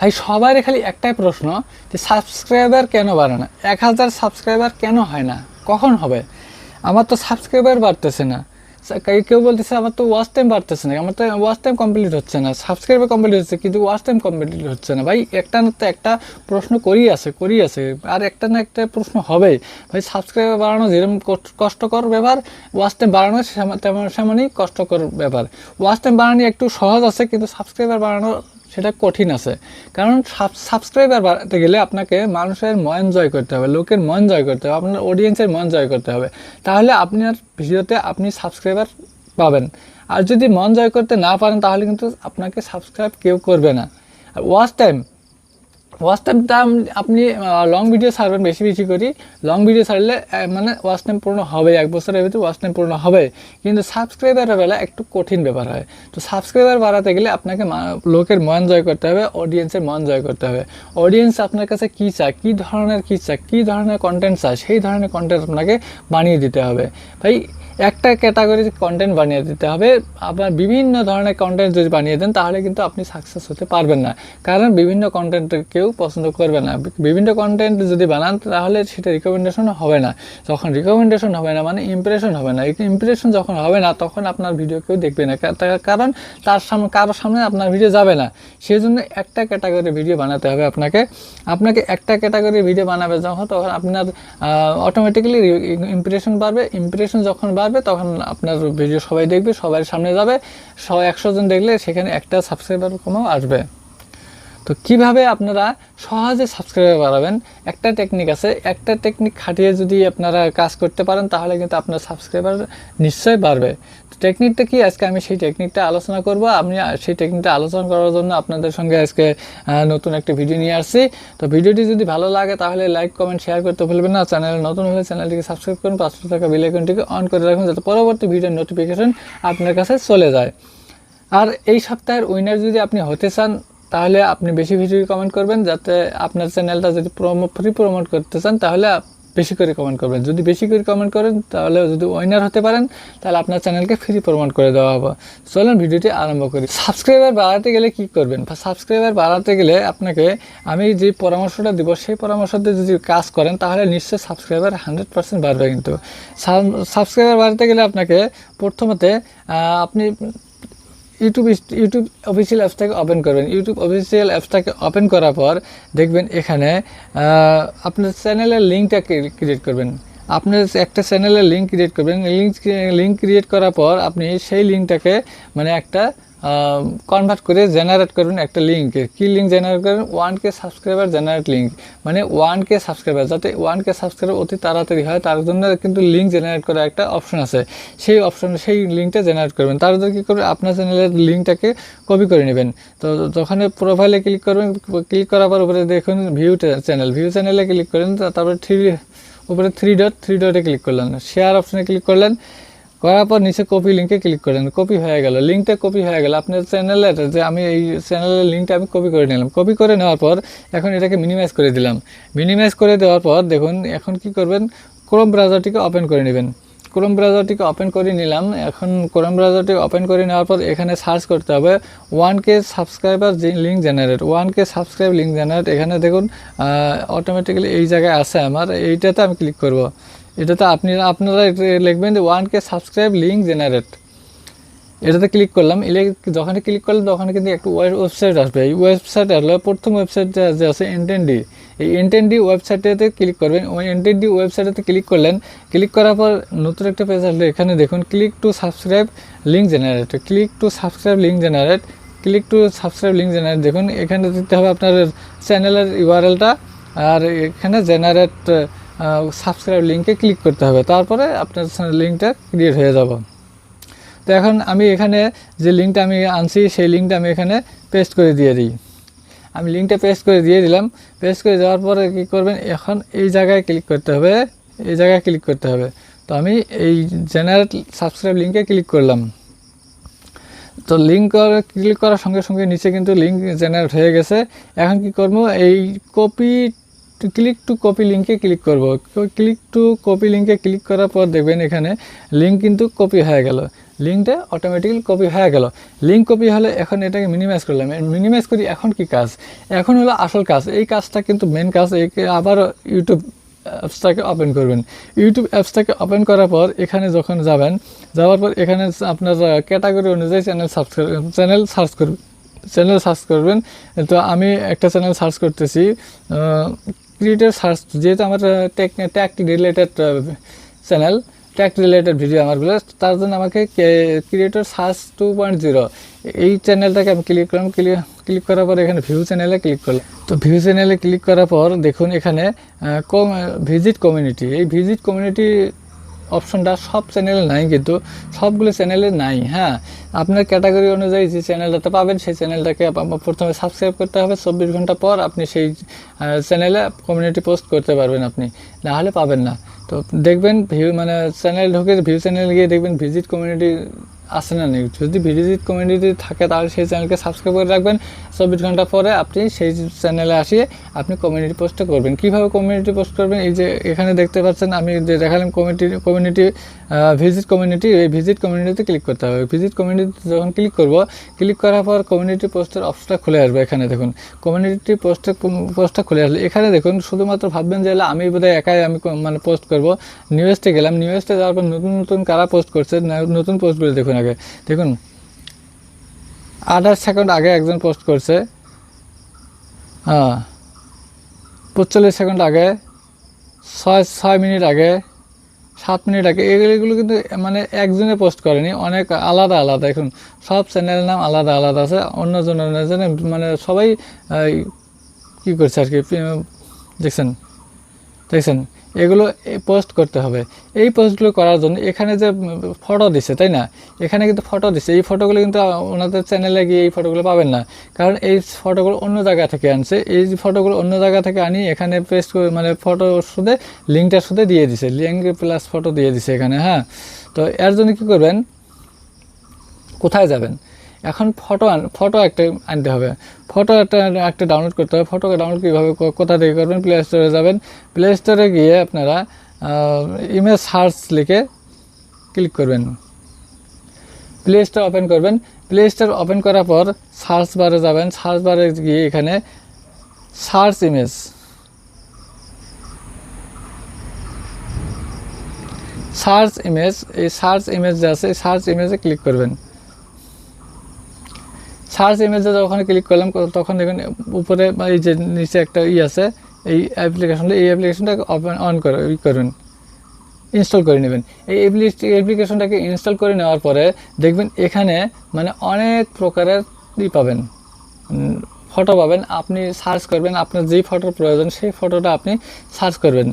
ভাই সবার খালি একটাই প্রশ্ন যে সাবস্ক্রাইবার কেন বাড়ে না? এক হাজার সাবস্ক্রাইবার কেন হয় না? কখন হবে? আমার তো সাবস্ক্রাইবার বাড়তেছে না। কেউ- বলতেছে, আমার তো ওয়াচ টাইম বাড়তেছে না। আমার তো ওয়াচ টাইম কমপ্লিট হচ্ছে না। সাবস্ক্রাইবার কমপ্লিট হচ্ছে, কিন্তু ওয়াচ টাইম কমপ্লিট হচ্ছে না। ভাই, একটা না তো একটা প্রশ্ন করি আছে করি আছে। আর একটা না একটা প্রশ্ন হবেই ভাই সাবস্ক্রাইবার বাড়ানো যেরকম কষ্ট- কষ্টকর ব্যাপার ওয়াচ টাইম বাড়ানো তেমন সেমনই কষ্টকর ব্যাপার। ওয়াচ টাইম বাড়ানো একটু সহজ আছে, কিন্তু সাবস্ক্রাইবার বাড়ানো সেটা কঠিন আছে। কারণ সাবস্ক্রাইবার বাড়াতে গেলে আপনাকে মানুষের মন জয় করতে হবে, লোকের মন জয় করতে হবে, আপনার অডিয়েন্সের মন জয় করতে হবে। তাহলে আপনার ভিডিওতে আপনি সাবস্ক্রাইবার পাবেন। আর যদি মন জয় করতে না পারেন, তাহলে কিন্তু আপনাকে সাবস্ক্রাইব কেউ করবে না। আর ওয়াচ টাইম ওয়াচ টাইমটা আপনি লং ভিডিও ছাড়বেন বেশি বেশি করি। লং ভিডিও ছাড়লে মানে ওয়াচ টাইম পূর্ণ হবে, এক বছরের ভিতরে ওয়াচ টাইম পূর্ণ হবে। কিন্তু সাবস্ক্রাইবারের বেলা একটু কঠিন ব্যাপার হয়। তো সাবস্ক্রাইবার বাড়াতে গেলে আপনাকে লোকের মন জয় করতে হবে অডিয়েন্সের মন জয় করতে হবে। অডিয়েন্স আপনার কাছে কী চায়, কী ধরনের, কী চায়, কী ধরনের কন্টেন্ট চায়, সেই ধরনের কন্টেন্ট আপনাকে বানিয়ে দিতে হবে। ভাই একটা ক্যাটাগরির কন্টেন্ট বানিয়ে দিতে হবে। আপনার বিভিন্ন ধরনের কন্টেন্ট যদি বানিয়ে দেন, তাহলে কিন্তু আপনি সাকসেস হতে পারবেন না। কারণ বিভিন্ন কন্টেন্ট কেউ পছন্দ করবে না। বিভিন্ন কন্টেন্ট যদি বানান, তাহলে সেটা রিকমেন্ডেশন হবে না। যখন রিকমেন্ডেশন হবে না মানে ইমপ্রেশন হবে না। ইমপ্রেশন যখন হবে না, তখন আপনার ভিডিও কেউ দেখবে না। কারণ তার সামনে কারোর সামনে আপনার ভিডিও যাবে না। সেই জন্য একটা ক্যাটাগরি ভিডিও বানাতে হবে আপনাকে। আপনাকে একটা ক্যাটাগরি ভিডিও বানাবে যখন, তখন আপনার অটোমেটিক্যালি ইমপ্রেশন বাড়বে। ইমপ্রেশন যখন বাড়বে তখন আপনার ভিডিও সবাই দেখবে, সবার সামনে যাবে। সবাই একশো জন দেখলে সেখানে একটা সাবস্ক্রাইবার কোনো আসবে। তো কীভাবে আপনারা সহজে সাবস্ক্রাইবার বাড়াবেন? একটা টেকনিক আছে। একটা টেকনিক খাটিয়ে যদি আপনারা কাজ করতে পারেন, তাহলে কিন্তু আপনার সাবস্ক্রাইবার নিশ্চয়ই বাড়বে। তো টেকনিকটা কি? আজকে আমি সেই টেকনিকটা আলোচনা করব। আমি সেই টেকনিকটা আলোচনা করার জন্য আপনাদের সঙ্গে আজকে নতুন একটা ভিডিও নিয়ে আসছি। তো ভিডিওটি যদি ভালো লাগে, তাহলে লাইক কমেন্ট শেয়ার করতে ভুলবেন না। চ্যানেল নতুন হলে চ্যানেলটিকে সাবস্ক্রাইব করুন। পাঁচশো টাকা বেল আইকনটিকে অন করে রাখুন, যাতে পরবর্তী ভিডিওর নোটিফিকেশন আপনার কাছে চলে যায়। আর এই সপ্তাহের উইনার যদি আপনি হতে চান তাহলে আপনি বেশি বেশি কমেন্ট করবেন, যাতে আপনার চ্যানেলটা যদি প্রমো ফ্রি প্রমোট করতে চান, তাহলে বেশি করে কমেন্ট করবেন। যদি বেশি করে কমেন্ট করেন, তাহলে যদি উইনার হতে পারেন, তাহলে আপনার চ্যানেলকে ফ্রি প্রমোট করে দেওয়া হবে। চলুন ভিডিওটি আরম্ভ করি। সাবস্ক্রাইবার বাড়াতে গেলে কি করবেন? সাবস্ক্রাইবার বাড়াতে গেলে আপনাকে আমি যে পরামর্শটা দিব, সেই পরামর্শতে যদি কাজ করেন, তাহলে নিশ্চয়ই সাবস্ক্রাইবার হান্ড্রেড পার্সেন্ট বাড়বে কিন্তু। সাবস্ক্রাইবার বাড়াতে গেলে আপনাকে প্রথমতে আপনি ইউটিউব ইউটিউব অফিসিয়াল অ্যাপসটাকে ওপেন করবেন। ইউটিউব অফিসিয়াল অ্যাপসটাকে ওপেন করার পর দেখবেন এখানে আপনার চ্যানেলের লিঙ্কটা ক্রিয়েট করবেন। আপনার একটা চ্যানেলের লিঙ্ক ক্রিয়েট করবেন। লিঙ্ক লিঙ্ক ক্রিয়েট করার পর আপনি সেই লিঙ্কটাকে মানে একটা কনভার্ট করে জেনারেট করবেন একটা লিঙ্ক কি লিঙ্ক জেনারেট করবেন one K subscriber generate link মানে ওয়ান কে সাবস্ক্রাইবার যাতে ওয়ান কে সাবস্ক্রাইবার অতি তাড়াতাড়ি হয়, তার জন্য কিন্তু লিঙ্ক জেনারেট করার একটা অপশন আছে। সেই অপশন সেই লিঙ্কটা জেনারেট করবেন। তার জন্য কী করবেন? আপনার চ্যানেলের লিঙ্কটাকে কপি করে নেবেন। তো যখন প্রোফাইলে ক্লিক করবেন ক্লিক করার পর উপরে দেখুন ভিউ চ্যানেল ভিউ চ্যানেলে ক্লিক করেন তারপরে থ্রি উপরে থ্রি ডট থ্রি ডটে ক্লিক করলেন। শেয়ার অপশনে ক্লিক করলেন। করার পর নিচে কপি লিঙ্কে ক্লিক করলেন কপি হয়ে গেল। লিঙ্কটা কপি হয়ে গেল। আপনার চ্যানেলের যে আমি এই চ্যানেলের লিঙ্কটা আমি কপি করে নিলাম। কপি করে নেওয়ার পর এখন এটাকে মিনিমাইজ করে দিলাম। মিনিমাইজ করে দেওয়ার পর দেখুন, এখন কি করবেন? ক্রোম ব্রাউজারটিকে ওপেন করে নেবেন। ক্রোম ব্রাউজারটিকে ওপেন করে নিলাম। এখন ক্রোম ব্রাউজারটি ওপেন করে নেওয়ার পর এখানে সার্চ করতে হবে one K subscriber link generate one K subscribe link generate এখানে দেখুন অটোমেটিক্যালি এই জায়গায় আছে আমার। এইটাতে আমি ক্লিক করব। এটাতে আপনি, আপনারা লিখবেন যে one K subscribe link generate এটাতে ক্লিক করলাম, এলে যখন ক্লিক করলাম তখন কিন্তু একটু ওয়েবসাইট আসবে। এই ওয়েবসাইট আসলে প্রথম ওয়েবসাইট যে আছে এনটেনডি এই এনটেনডি ওয়েবসাইটেতে ক্লিক করবেন। ওই এনটেনডি ওয়েবসাইটেতে ক্লিক করলেন। ক্লিক করার পর নতুন একটা পেজ আসলে এখানে দেখুন click to subscribe link generate click to subscribe link generate click to subscribe link generate দেখুন, এখানে দিতে হবে আপনার চ্যানেলের ইউআরএলটা আর এখানে জেনারেট সাবস্ক্রাইব লিঙ্কে ক্লিক করতে হবে। তারপরে আপনার লিঙ্কটা ক্রিয়েট হয়ে যাবে। তো এখন আমি এখানে যে লিঙ্কটা আমি আনছি, সেই লিঙ্কটা আমি এখানে পেস্ট করে দিয়ে দিই। আমি লিঙ্কটা পেস্ট করে দিয়ে দিলাম। পেস্ট করে দেওয়ার পরে কী করবেন? এখন এই জায়গায় ক্লিক করতে হবে। এই জায়গায় ক্লিক করতে হবে। তো আমি এই জেনারেট সাবস্ক্রাইব লিঙ্কে ক্লিক করলাম। তো লিঙ্ক ক্লিক করার সঙ্গে সঙ্গে নিচে কিন্তু লিঙ্ক জেনারেট হয়ে গেছে। এখন কি করব? এই কপি ক্লিক টু কপি লিঙ্কে ক্লিক করব। ক্লিক টু কপি লিঙ্কে ক্লিক করার পর দেখবেন এখানে লিঙ্ক কিন্তু কপি হয়ে গেল। লিঙ্কটা অটোমেটিক্যালি কপি হয়ে গেল। লিঙ্ক কপি হলে এখন এটাকে মিনিমাইজ করলাম। মিনিমাইজ করি এখন কি কাজ? এখন হলো আসল কাজ। এই কাজটা কিন্তু মেন কাজ। একে আবার ইউটিউব অ্যাপসটাকে ওপেন করবেন। ইউটিউব অ্যাপসটাকে ওপেন করার পর এখানে যখন যাবেন, যাওয়ার পর এখানে আপনার ক্যাটাগরি অনুযায়ী চ্যানেল সাবস্ক্রাইব চ্যানেল সার্চ করবেন চ্যানেল সার্চ করবেন। তো আমি একটা চ্যানেল সার্চ করতেছি। ক্রিয়েটার সার্চ যেহেতু আমার tech tech related channel tech related video আমারগুলো তার জন্য আমাকে creator search two point zero এই চ্যানেলটাকে আমি ক্লিক করলাম ক্লিক ক্লিক করার পর এখানে ভিউ চ্যানেলে ক্লিক করলাম। তো ভিউ চ্যানেলে ক্লিক করার পর দেখুন এখানে ভিজিট কমিউনিটি এই ভিজিট কমিউনিটি অপশনটা সব চ্যানেলে নাই কিন্তু সবগুলো চ্যানেলে নাই হ্যাঁ? আপনার ক্যাটাগরি অনুযায়ী যে চ্যানেলটাতে পাবেন, সেই চ্যানেলটাকে প্রথমে সাবস্ক্রাইব করতে হবে। চব্বিশ ঘণ্টা পর আপনি সেই চ্যানেলে কমিউনিটি পোস্ট করতে পারবেন আপনি। নাহলে পাবেন না। তো দেখবেন ভিউ মানে চ্যানেল ঢুকে ভিউ চ্যানেল গিয়ে দেখবেন ভিজিট কমিউনিটি আসে না নেই যদি ভিজিট কমিউনিটি থাকে, তাহলে সেই চ্যানেলকে সাবস্ক্রাইব করে রাখবেন। চব্বিশ ঘণ্টা পরে আপনি সেই চ্যানেলে আসিয়ে আপনি কমিউনিটি পোস্টটা করবেন। কীভাবে কমিউনিটি পোস্ট করবেন? এই যে এখানে দেখতে পাচ্ছেন, আমি যে দেখালাম কমিউনিটি কমিউনিটি ভিজিট কমিউনিটি এই ভিজিট কমিউনিটিতে ক্লিক করতে হবে। ভিজিট কমিউনিটিতে যখন ক্লিক করব ক্লিক করার পর কমিউনিটি পোস্টের অপশনটা খুলে আসবে এখানে দেখুন। কমিউনিটি পোস্টে পোস্টটা খুলে আসলে এখানে দেখুন, শুধুমাত্র ভাববেন যে আমি বোধহয় একাই আমি মানে পোস্ট করব। নিউজটে গেলাম। নিউজটে যাওয়ার পর নতুন নতুন কারা পোস্ট করছে? নতুন পোস্টগুলো দেখুন। আগে, দেখুন। আঠাশ সেকেন্ড আগে একজন পোস্ট করছে। হ্যাঁ। পঁচল্লিশ সেকেন্ড আগে, ছয় ছয় মিনিট আগে, সাত মিনিট আগে এগুলো কিন্তু মানে একজনে পোস্ট করেনি, অনেক আলাদা আলাদা। এখন সব চ্যানেলের নাম আলাদা আলাদা আছে, অন্যজন অন্যজনে মানে সবাই কি করছে আর কি দেখছেন দেখছেন। এগুলো পোস্ট করতে হবে। এই পোস্টগুলো করার জন্য এখানে যে ফটো দিছে, তাই না? এখানে কিন্তু ফটো দিছে। এই ফটোগুলো কিন্তু ওনাদের চ্যানেলে গিয়ে এই ফটোগুলো পাবেন না। কারণ এই ফটোগুলো অন্য জায়গা থেকে আনছে। এই ফটোগুলো অন্য জায়গা থেকে আনি এখানে পেস্ট করে মানে ফটো শুধু লিঙ্কটার শুধু দিয়ে দিছে। লিঙ্ক প্লাস ফটো দিয়ে দিছে এখানে হ্যাঁ? তো এর জন্য কী করবেন? কোথায় যাবেন? এখন ফটো আন ফটো একটা আনতে হবে। ফটো একটা একটা ডাউনলোড করতে হবে। ফটোকে ডাউনলোড কীভাবে কোথা থেকে করবেন? প্লে স্টোরে যাবেন। প্লে স্টোরে গিয়ে আপনারা ইমেজ সার্চ লিখে ক্লিক করবেন। প্লে স্টোর ওপেন করবেন। প্লে স্টোর ওপেন করার পর সার্চ বারে যাবেন। সার্চ বারে গিয়ে এখানে সার্চ ইমেজ সার্চ ইমেজ এই সার্চ ইমেজ যে আছে সার্চ ইমেজে ক্লিক করবেন। সার্চ ইমেজে যখন ক্লিক করলাম তখন দেখুন, উপরে বা এই যে নিচে একটা ই আছে, এই অ্যাপ্লিকেশনটা এই অ্যাপ্লিকেশনটাকে অপেন অন করে করুন ইনস্টল করে নেবেন। এই অ্যাপ্লিকেশনটাকে ইনস্টল করে নেওয়ার পরে দেখবেন এখানে মানে অনেক প্রকারের ই পাবেন। ফটো পাবেন, আপনি সার্চ করবেন, আপনার যেই ফটোর প্রয়োজন সেই ফটোটা আপনি সার্চ করবেন।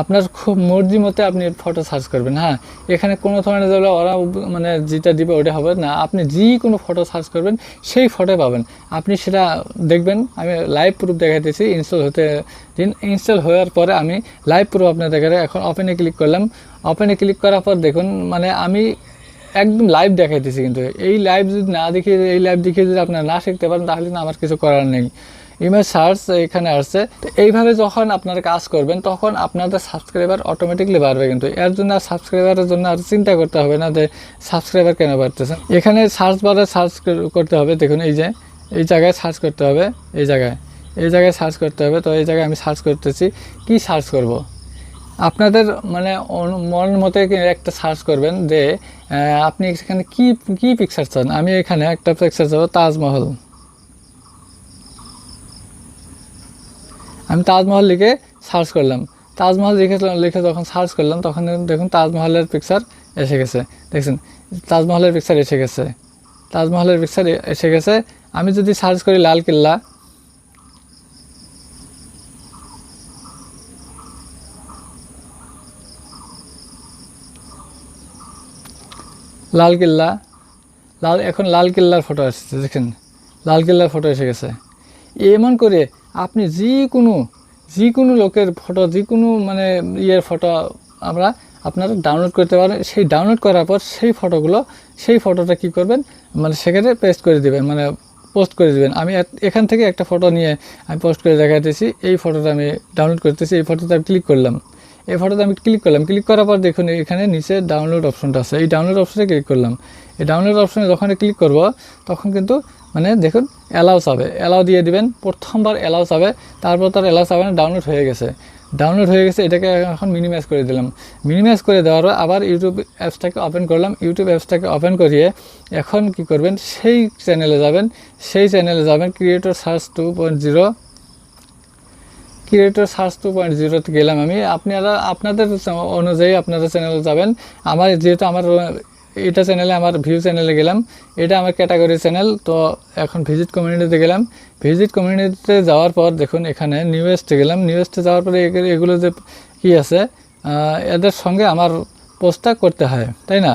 আপনার খুব মর্জি মতে আপনি ফটো সার্চ করবেন হ্যাঁ? এখানে কোনো ধরনের যেগুলো ওরা মানে যেটা দিবে ওটা হবে না, আপনি যে কোনো ফটো সার্চ করবেন সেই ফটো পাবেন। আপনি সেটা দেখবেন, আমি লাইভ প্রুফ দেখাইতেছি ইনস্টল হতে দিন। ইনস্টল হওয়ার পরে আমি লাইভ প্রুফ আপনার দেখাতে এখন ওপেনে ক্লিক করলাম। ওপেনে ক্লিক করার পর দেখুন মানে আমি একদম লাইভ দেখাইতেছি কিন্তু। এই লাইভ যদি না দেখিয়ে এই লাইভ দেখিয়ে যদি আপনারা না শিখতে পারেন, তাহলে না আমার কিছু করার নেই। ইমেজ সার্চ এখানে আসছে। তো এইভাবে যখন আপনারা কাজ করবেন, তখন আপনাদের সাবস্ক্রাইবার অটোমেটিকলি বাড়বে কিন্তু। এর জন্য আর সাবস্ক্রাইবারের জন্য আর চিন্তা করতে হবে না যে সাবস্ক্রাইবার কেন বাড়তেছে। এখানে সার্চ বারে সার্চ করতে হবে। দেখুন, এই যে, এই জায়গায় সার্চ করতে হবে, এই জায়গায়। এই জায়গায় সার্চ করতে হবে। তো এই জায়গায় আমি সার্চ করতেছি। কি সার্চ করব? আপনাদের মানে মন মতে একটা সার্চ করবেন যে আপনি এখানে কি কি পিকচার চান? আমি এখানে একটা পিকচার চাবো, তাজমহল। আমি তাজমহল লিখে সার্চ করলাম। তাজমহল লিখে লিখে যখন সার্চ করলাম, তখন দেখুন তাজমহলের পিকচার এসে গেছে। দেখছেন? তাজমহলের পিকচার এসে গেছে। তাজমহলের পিকচার এসে গেছে। আমি যদি সার্চ করি লাল কেল্লা লাল কেল্লা। লাল, এখন লাল কেল্লার ফটো আসছে, দেখেন। লাল কেল্লার ফটো এসে গেছে। এমন করে আপনি যে কোনো যে কোনো লোকের ফটো যে কোনো মানে ইয়ের ফটো আমরা আপনারা ডাউনলোড করতে পারেন। সেই ডাউনলোড করার পর সেই ফটোগুলো সেই ফটোটা কি করবেন? মানে সেখানে পেস্ট করে দিবেন মানে পোস্ট করে দিবেন। আমি এখান থেকে একটা ফটো নিয়ে আমি পোস্ট করে দেখাতেছি এই ফটোটা আমি ডাউনলোড করতেছি, এই ফটোটা ক্লিক করলাম। এই ফটোতে আমি ক্লিক করলাম। ক্লিক করার পর দেখুন, এখানে নিচে ডাউনলোড অপশনটা আছে। এই ডাউনলোড অপশনে ক্লিক করলাম। এই ডাউনলোড অপশনে যখন ক্লিক করব, তখন কিন্তু মানে দেখুন অ্যালাউ চাবে অ্যালাউ দিয়ে দিবেন, প্রথমবার অ্যালাউ চাবে তারপর তার অ্যালাউ চাবে না ডাউনলোড হয়ে গেছে। ডাউনলোড হয়ে গেছে, এটাকে এখন মিনিমাইজ করে দিলাম। মিনিমাইজ করে দেওয়ার পর আবার ইউটিউব অ্যাপসটাকে ওপেন করলাম। ইউটিউব অ্যাপসটাকে ওপেন করিয়ে এখন কি করবেন, সেই চ্যানেলে যাবেন। সেই চ্যানেলে যাবেন creator search two point zero creator search two point জিরোতে গেলাম আমি। আপনারা, আপনাদের অনুযায়ী আপনারা চ্যানেলে যাবেন। আমার যেহেতু আমার, এটা চ্যানেলে আমার ভিউ চ্যানেলে গেলাম। এটা আমার ক্যাটাগরি চ্যানেল তো এখন ভিজিট কমিউনিটিতে গেলাম। ভিজিট কমিউনিটিতে যাওয়ার পর দেখুন, এখানে নিউজতে গেলাম। নিউজতে যাওয়ার পরে এগুলো যে কী আছে এদের সঙ্গে আমার পোস্টটা করতে হয়, তাই না?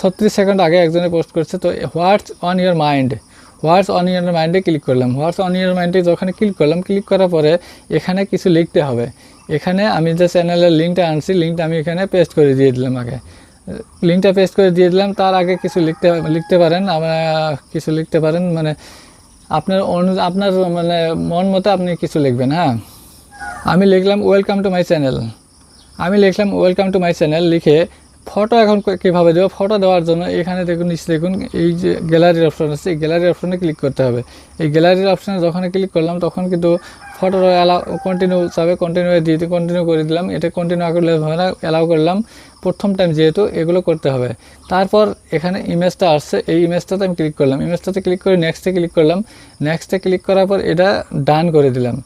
ছত্রিশ সেকেন্ড আগে একজনে পোস্ট করছে, তো what's on your mind what's on your মাইন্ডে ক্লিক করলাম। হোয়াটস অন ইয়োর মাইন্ডে যখন ক্লিক করলাম ক্লিক করার পরে এখানে কিছু লিখতে হবে। এখানে আমি যে চ্যানেলের লিঙ্কটা আনছি লিঙ্কটা আমি এখানে পেস্ট করে দিয়ে দিলাম আগে। লিঙ্কটা পেস্ট করে দিয়ে দিলাম, তার আগে কিছু লিখতে লিখতে পারেন, আমরা কিছু লিখতে পারেন মানে আপনার অনু, আপনার মানে মন মতো আপনি কিছু লিখবেন হ্যাঁ। আমি লিখলাম ওয়েলকাম টু মাই চ্যানেল আমি লিখলাম ওয়েলকাম টু মাই চ্যানেল লিখে ফটো এখন কীভাবে দেবো? ফটো দেওয়ার জন্য এখানে দেখুন, নিচে দেখুন, এই যে গ্যালারির অপশন আছে, এই গ্যালারির অপশনে ক্লিক করতে হবে। এই গ্যালারির অপশনে যখন ক্লিক করলাম, তখন কিন্তু ফটো অ্যালাউ কন্টিনিউ চাবে কন্টিনিউ দিয়ে কন্টিনিউ করে দিলাম। এটা কন্টিনিউ করলে হবে না অ্যালাউ করলাম। প্রথম টাইম যেহেতু এগুলো করতে হবে। তারপর এখানে ইমেজটা আসছে, এই ইমেজটাতে আমি ক্লিক করলাম। ইমেজটাতে ক্লিক করে নেক্সটে ক্লিক করলাম। নেক্সটে ক্লিক করার পর এটা ডান করে দিলাম।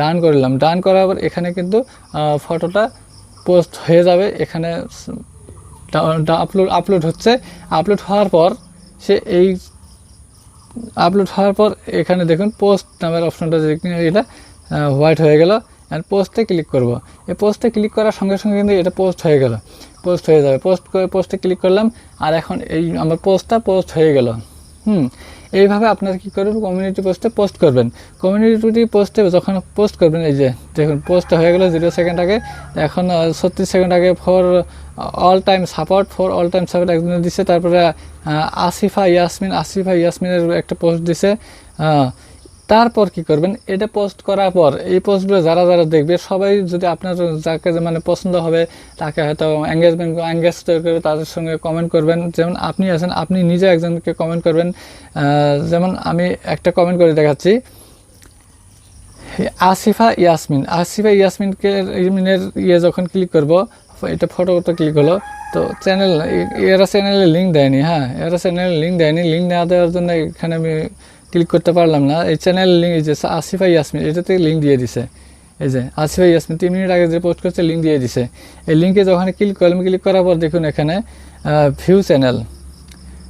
ডান করলাম ডান করার পর এখানে কিন্তু ফটোটা পোস্ট হয়ে যাবে। এখানে আপলোড আপলোড হচ্ছে। আপলোড হওয়ার পর সে এই আপলোড হওয়ার পর এখানে দেখুন পোস্ট নামের অপশনটা দেখুন এটা হোয়াইট হয়ে গেল। অ্যান্ড পোস্টে ক্লিক করব। এই পোস্টে ক্লিক করার সঙ্গে সঙ্গে কিন্তু এটা পোস্ট হয়ে গেল। পোস্ট হয়ে যাবে। পোস্ট করে পোস্টে ক্লিক করলাম। আর এখন এই আমার পোস্টটা পোস্ট হয়ে গেল। হুম। এইভাবে আপনারা কী করবেন? কমিউনিটি পোস্টে পোস্ট করবেন। কমিউনিটি পোস্টে যখন পোস্ট করবেন, এই যে দেখুন পোস্ট হয়ে গেলো জিরো সেকেন্ড আগে। এখন ছত্রিশ সেকেন্ড আগে for all time support for all time support একজন দিছে, তারপরে আসিফা ইয়াসমিন, আসিফা ইয়াসমিনের একটা পোস্ট দিছে। তারপর কি করবেন? এটা পোস্ট করার পর, এই পোস্টগুলো যারা যারা দেখবে, সবাই যদি আপনার যাকে মানে পছন্দ হবে, তাকে হয়তো এঙ্গেজমেন্ট এঙ্গেজ করবে তাদের সঙ্গে কমেন্ট করবেন। যেমন আপনি আছেন, আপনি নিজে একজনকে কমেন্ট করবেন। যেমন আমি একটা কমেন্ট করে দেখাচ্ছি। আসিফা ইয়াসমিন, আসিফা ইয়াসমিনকে ইয়াসমিনের ইয়ে যখন ক্লিক করব, এটা ফটোতে ক্লিক হলো। তো চ্যানেল এরা চ্যানেলে লিঙ্ক দেয়নি হ্যাঁ এরা চ্যানেলে লিঙ্ক দেয়নি। লিঙ্ক না দেওয়ার জন্য এখানে আমি ক্লিক করতে পারলাম না। এই চ্যানেল লিঙ্ক এই যে আসিফাই ইয়াসমিন এটাতে লিঙ্ক দিয়ে দিছে। এই যে আসিফাই ইয়াসমিন তিন মিনিট আগে যে পোস্ট করছে লিঙ্ক দিয়ে দিছে। এই লিঙ্কে যখন ক্লিক করলাম ক্লিক করার পর দেখুন এখানে ভিউ চ্যানেল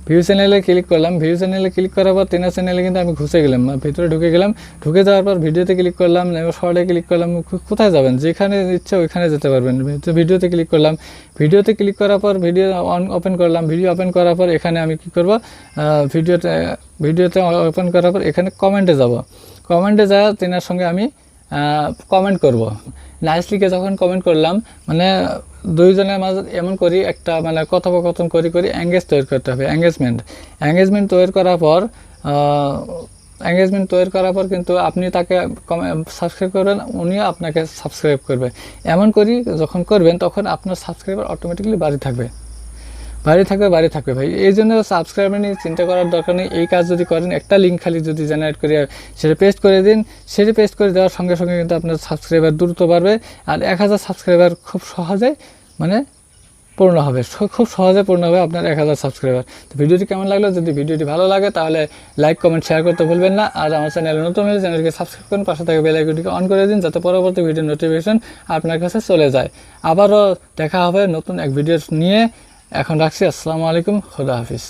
ভিউ চ্যানেলে ক্লিক করলাম। ভিউ চ্যানেলে ক্লিক করার পর তেনার চ্যানেলে কিন্তু আমি ঘুষে গেলাম ভিতরে ঢুকে গেলাম। ঢুকে যাওয়ার পর ভিডিওতে ক্লিক করলাম এবার শর্টে ক্লিক করলাম কোথায় যাবেন? যেখানে ইচ্ছে ওইখানে যেতে পারবেন। ভিডিওতে ক্লিক করলাম। ভিডিওতে ক্লিক করার পর ভিডিও অন ওপেন করলাম। ভিডিও ওপেন করার পর এখানে আমি কি করব? ভিডিওতে ভিডিওতে ওপেন করার পর এখানে কমেন্টে যাব। কমেন্টে যা তেনার সঙ্গে আমি কমেন্ট করব। নাইসলিকে যখন কমেন্ট করলাম মানে দুইজনের মাঝে এমন করি একটা মানে কথোপকথন করি করি অ্যাঙ্গেজ তৈরি করতে হবে অ্যাঙ্গেজমেন্ট অ্যাঙ্গেজমেন্ট তৈরি করার পর এঙ্গেজমেন্ট তৈরি করার পর কিন্তু আপনি তাকে সাবস্ক্রাইব করবেন, উনিও আপনাকে সাবস্ক্রাইব করবে। এমন করি যখন করবেন, তখন আপনার সাবস্ক্রাইবার অটোমেটিকলি বাড়ি থাকবে। বাড়ি থাকবে বাড়ি থাকবে ভাই। এই জন্য সাবস্ক্রাইবার নিয়ে চিন্তা করার দরকার নেই। এই কাজ যদি করেন, একটা লিঙ্ক খালি যদি জেনারেট করে সেটা পেস্ট করে দিন। সেটা পেস্ট করে দেওয়ার সঙ্গে সঙ্গে কিন্তু আপনার সাবস্ক্রাইবার দ্রুত বাড়বে। আর এক হাজার সাবস্ক্রাইবার খুব সহজে মানে পূর্ণ হবে। খুব সহজে পূর্ণ হবে আপনার এক হাজার সাবস্ক্রাইবার তো ভিডিওটি কেমন লাগল? যদি ভিডিওটি ভালো লাগে, তাহলে লাইক কমেন্ট শেয়ার করতে ভুলবেন না। আর আমার চ্যানেলে নতুন হলে চ্যানেলকে সাবস্ক্রাইব করুন। পাশে থেকে বেল আইকনটিকে অন করে দিন, যাতে পরবর্তী ভিডিও নোটিফিকেশন আপনার কাছে চলে যায়। আবারও দেখা হবে নতুন এক ভিডিও নিয়ে। এখন রাখছি আসসালামু আলাইকুম খুদা হাফিজ।